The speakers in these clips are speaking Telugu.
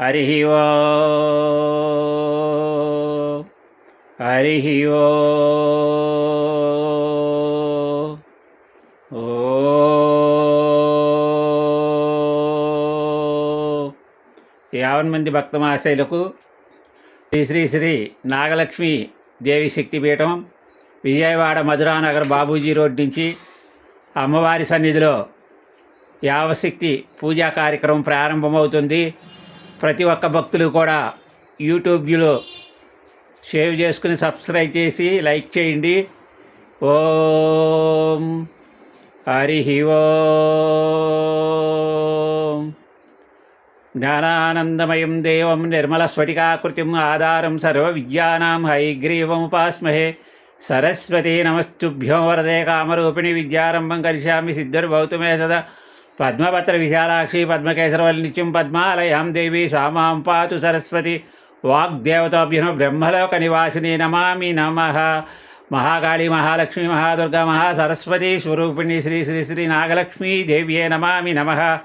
హరి ఓ. హరి ఓ. యావన్ మంది భక్తమాశయులకు శ్రీ శ్రీ శ్రీ నాగలక్ష్మి దేవి శక్తిపీఠం విజయవాడ మధురానగర్ బాబూజీ రోడ్ నుంచి అమ్మవారి సన్నిధిలో యావశక్తి పూజా కార్యక్రమం ప్రారంభమవుతుంది. ప్రతి ఒక్క భక్తులు కూడా యూట్యూబ్లో సేవ్ చేసుకుని సబ్స్క్రైబ్ చేసి లైక్ చేయండి. ఓం హరి ఓం. జ్ఞానానందమయం దేవం నిర్మల స్ఫటికాకృతిం ఆధారం సర్వ విద్యానాం హైగ్రీవముపాస్మహే సరస్వతీ నమస్తుభ్యం వరదే కామరూపిణి విద్యారంభం కరిష్యామి సిద్ధుర్భవతుమే సదా. పద్మపత్ర విశాలాక్షి పద్మకేశరవల్ నిత్యం పద్మాలయాం దేవి సామాం పాతు సరస్వతి వాగ్దేవతాభ్యం బ్రహ్మలోక నివాసిని నమామి నమ. మహాకాళి మహాలక్ష్మి మహాదుర్గా మహాసరస్వతి స్వరూపిణి శ్రీ శ్రీ శ్రీ నాగలక్ష్మీ దేవ్యే నమామి నమ.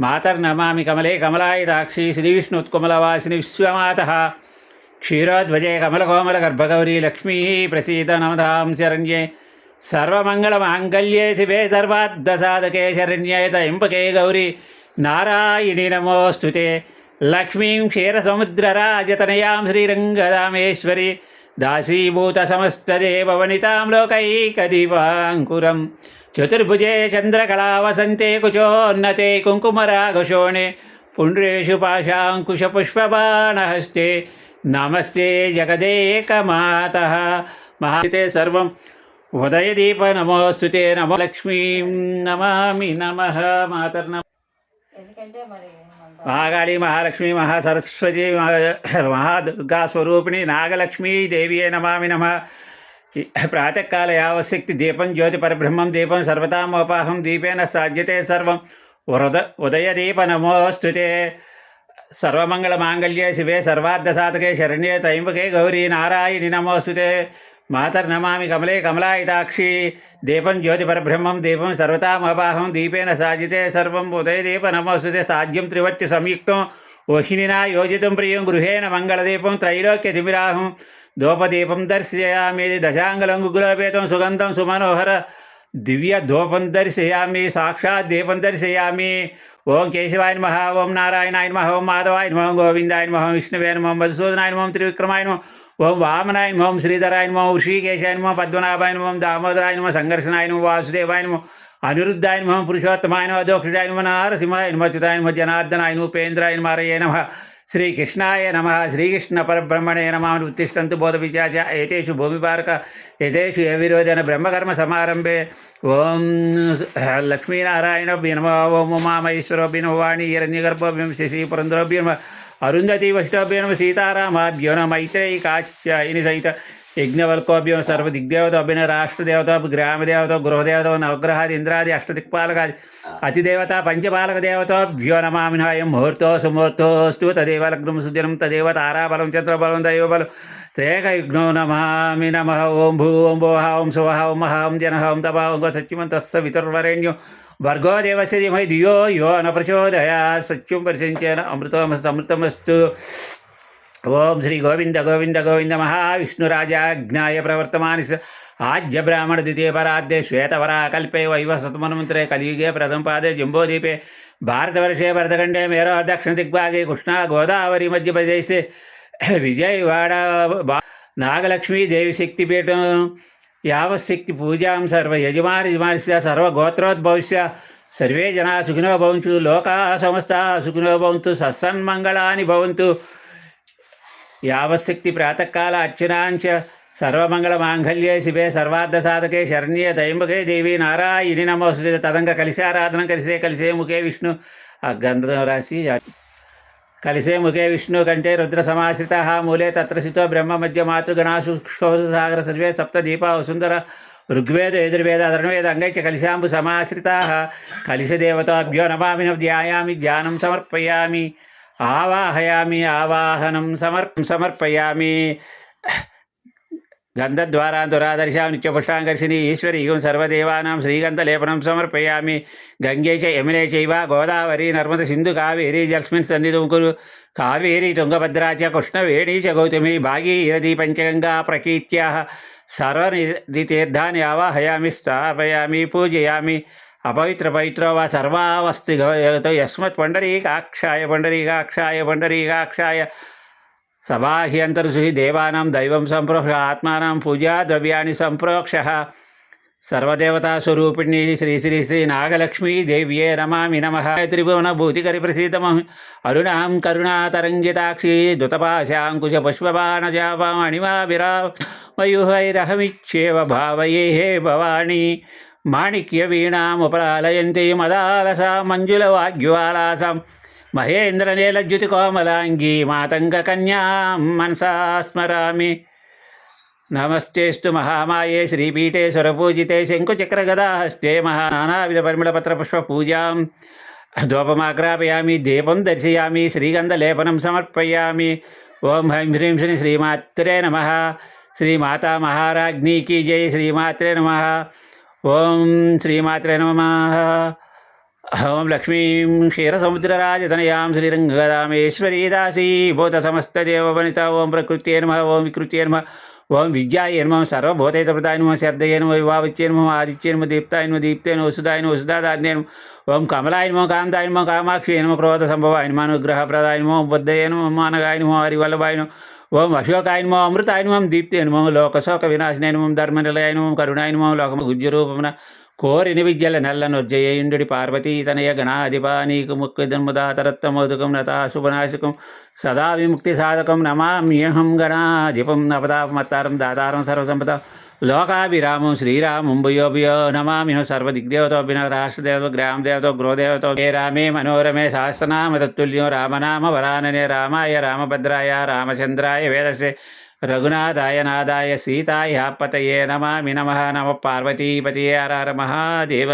మాతర్నమామి కమలే కమలాయుదాక్షి శ్రీవిష్ణుత్కమలవాసిని విశ్వమాత. క్షీరోధ్వజే కమలకోమల గర్భగౌరీ లక్ష్మీ ప్రసీత నమదాం శరణ్యే సర్వమంగళమాంగళ్యే శివే సర్వార్ధసాధకే శరణ్యే త్రయంబకే గౌరీ. నారాయణి నమోస్తుతే లక్ష్మీం క్షీరసముద్రరాజతనయాం శ్రీరంగదామేశ్వరి దాసీభూత సమస్తదేవవనితాం లోకైకదీపాంకురం. చతుర్భుజే చంద్రకళావసంతే కుచోన్నతే కుంకుమరాఘశోణే. పుండ్రేషు పాశాంకుశపుష్పబాణహస్తే. నమస్తే జగదేకమాత. మహాతే సర్వం ఉదయదీప నమోస్తుతే నమో లక్ష్మీం నమామి నమ మాతర్న మహాకాళి మహాలక్ష్మి మహాసరస్వతి మహా- మహాదుర్గా స్వరూపిణి నాగలక్ష్మీ దేవి నమామి నమ. ప్రాతకాల యావశక్తి దీపం జ్యోతి పరబ్రహ్మం దీపం సర్వతామోపాహం దీపేన సాధ్యతే సర్వం. ఉరద ఉదయదీప నమోస్తుతే సర్వమంగళమాంగళ్యే శివే సర్వార్థసాధకే శరణ్యే త్రయంబకే గౌరీ నారాయణి నమోస్తుతే. మాతర్నమామి కమలే కమలాయితాక్షి. దీపం జ్యోతి పరబ్రహ్మం దీపం సర్వతామపాహం దీపేన సాధ్యతే సర్వం ఉదయ దీప నమోస్తుతే సాధ్యం త్రివర్తి సంయుక్తం. వహినినా యోజితం ప్రియం గృహేణ మంగళదీపం త్రైలోక్య తిమిరాహం. ధూపదీపం దర్శయామి దశాంగలంగుగులోపేతం సుగంధం సుమనోహర. దివ్య ధూపం దర్శయామి సాక్షాత్ దీపం దర్శయామి ఓం కేశవాయ నమః ఓం నారాయణాయ నమః ఓం మాధవాయ నమః ఓం గోవిందాయ నమః విష్ణువే నమః మధుసూదనాయ నమః త్రివిక్రమాయ నమః. ఓం వామనాయ ఓం శ్రీధరాయ నమః ఋషికేశాయ నమః పద్మనాభాయ నమః దామోదరాయ నమః సంఘర్షణాయ నమః వాసుదేవాయ నమః అనిరుద్ధాయ నమః పురుషోత్తమాయ నమః దోక్షితాయ నమః నారసింహాయ నమః చ్యుతాయ నమః జనార్దనాయ నమః ఉపేంద్రాయ నమః శ్రీకృష్ణాయ నమ శ్రీకృష్ణ పరబ్రహ్మణే నమ ఉత్తిష్టంతు బోధ విచాచ ఏతేషు భూమిపారక ఏతేషు యవిరోధన బ్రహ్మకర్మ సమారంభే ఓం లక్ష్మీనారాయణ నమ ఓం ఉమామహేశ్వరోభ్య నమ వాణి హిరణ్యగర్భోభ్యం శశి పురంధరోభ్య నమ అరుంధతి వష్టోభ్య నమ సీతారామాభ్యో నమ మైత్రేయి కాశ్యాయిని సహిత యజ్ఞవల్కోభ్యం సర్వదిగ్దేవతోభ్యన రాష్ట్రదేవత గ్రామదేవత గృహదేవత నవగ్రహాది ఇంద్రాది అష్టదిక్పాలకాది అతిదేవత పంచపాలక దేవతోభ్యో నమామినాయం ముహూర్తో సుముహూర్తోస్తు తదేవ లగ్నం సుదినం తదేవ తారాబలం చంద్రబలం దైవబలం త్రేకయుగ్నో నమామి నమ ఓం భూ ఓం భోహ ఓం శువహ ఓం మహ ఓం జన ఓం తప ఓం సత్యమంతస్స వితుర్వరేణ్యం భర్గో దేవస్య ధీమహి యో న ప్రచోదయా సత్యం పరిశంచేన అమృతమస్తు ఓం శ్రీ గోవింద గోవింద గోవింద మహావిష్ణురాజాజ్ఞాయ ప్రవర్తమాని స- ఆద్య బ్రాహ్మణ ద్వితీయ పరాధ్యే శ్వేతవరా కల్పే వైవ కలియుగే ప్రథమ పాదే జంబోదీపే. భారతవర్షే భరతఖండే మేరో దక్షిణ దిగ్భాగే కృష్ణా గోదావరి మధ్యప్రదేశ్. విజయవాడ నాగలక్ష్మీ దేవి శక్తిపీఠం. యావశక్తి పూజాం సర్వ యజమాని యజమానిస్య సర్వ గోత్రోద్భవిష్య సర్వే జనా సుఖినో భవంతు లోకా సమస్త సుఖినో భవంతు సత్సన్మంగళాని భవంతు. యావశక్తి ప్రాతకాల అర్చనాంచ సర్వమంగళ మాంగళ్యే శివే సర్వార్థ సాధకే శరణ్యే దయంబకే దేవి నారాయణి నమోసు తదంగ కలిసే ఆరాధన కలిసే కలిసే ముఖే విష్ణు. ఆ గంధం రాసి కలిసే ముఖే విష్ణు కంటే రుద్ర సమాశ్రిత మూలే తత్రసితో బ్రహ్మ మధ్య మాతృగణాసు సాగర సర్వే సప్త దీప వసుంధర ఋగ్వేద యజుర్వేద అధర్వేద అంగైచ కలిశాంబు సమాశ్రితా కలిసి దేవతాభ్యో నమామి ధ్యాయామి ధ్యానం సమర్పయామి ఆవాహయామి ఆవాహనం సమర్ప సమర్పయామి. గంధద్వారా దురాదర్శాం నిత్యపుష్టాంకర్షిణి ఈశ్వరీయం సర్వదేవానాం శ్రీగంధలేపనం సమర్పయామి గంగే చ యమునే చైవ గోదావరి నర్మద సింధు కావేరి జల్స్మిన్ సన్నిధం కురు కావేరి తుంగభద్రా చ కృష్ణవేణి చ గౌతమి భాగీరథి పంచగంగా ప్రకీత్యా సర్వనిధితీర్థాన్ని ఆవాహయామి స్థాపయామి పూజయామి అపవిత్ర పవిత్రో వా సర్వావస్తి యస్మత్ పండరీకాక్షాయ పండరీకాక్షాయ పండరీకాక్షాయ సబాహ్యంతర్షి దేవానాం దైవం సంప్రోక్ష ఆత్మానం పూజా ద్రవ్యాన్ని సంప్రోక్ష. సర్వదేవతాస్వరూపిణి శ్రీ శ్రీ శ్రీ నాగలక్ష్మీ దేవ్యే నమామి నమ. త్రిభువన భూతికరి ప్రసీతమ అరుణాం కరుణాతరంగితాక్షి దుతపాశాంకుశ పుష్పబాణజాపామణిమాభిరా మయూహైరహమిచ్చేవ భావయే హే భవానీ మాణిక్య వీణాముపలాలయంతి మదాలసా మంజుల వాగ్యువాలాసం మహేంద్రనీలజ్యుతి కోమలాంగీ మాతంగ కన్యాం మనసా స్మరామి. నమస్తేస్తు మహామాయే శ్రీపీఠే స్వరపూజితే శంకుచక్రగదాహస్తే మహా నానావిధ పరిమళపత్ర ధూపమాగ్రాపయామి దీపం దర్శయామి శ్రీగంధలేపనం సమర్పయామి. ఓం హ్రీం హ్రీం శ్రీ శ్రీమాత్రే నమ. శ్రీమాతా మహారాజ్ఞీకి జై శ్రీమాత్రే నమ. ఓం శ్రీమాత్రే నమ. ఓం లక్ష్మీం క్షీరసముద్రరాజతనయాం శ్రీరంగరామేశ్వరీ దాసీ భూత సమస్తదేవవనిత ఓం ప్రకృత్యే నమ ఓం వికృత్యే నమ ఓం విద్యాయ నమ సర్వభూతైతప్రదాయ నమ శబ్దయ నమ వివావిత్యే నమ ఆదిత్య నమ దీప్తాయ నమ దీప్తే నమ వసుదాయ నమ వసుదాదాన్య నమ ఓం కమలాయ నమ కాంతాయ నమ కామాక్షి నమ క్రోధ సంభవాయ నమ అనుగ్రహప్రదాయ నమ బుద్ధయ నమ మానగాయ నమ హరివల్లభాయ నమ ఓం అశోకాయ నమ అమృతాయ నమ దీప్తే నమ లోకశోక వినాశనాయ నమ ధర్మనిలయ నమ కరుణాయ నమ లోకమ గుజ్జరూపమున కోరిని విద్యల నల్లను జయేంద్రుడి పార్వతీ తనయ గణాధిపా నీకు ముఖ్యధర్మదాతరత్వమోదకం నతాశుభనాశకం సదా విముక్తి సాధకం నమామ్యహం గణాధిపం నపదాపమత్తారం దాతారం సర్వసంపద లోకాభిరామం శ్రీరామం భూయో భూయో నమామిహ సర్వదిగ్దేవతోభిన రాష్ట్రదేవత గ్రామదేవత గృహదేవత ఏ రామే మనోరమే సహస్రనామ తత్తుల్యం రామనామ వరాననే రామాయ రామభద్రాయ రామచంద్రాయ వేదసే రఘునాథాయనాదాయ సీతాయాపతయే నమామి నమ నమ పార్వతీపతియే హర హర మహాదేవ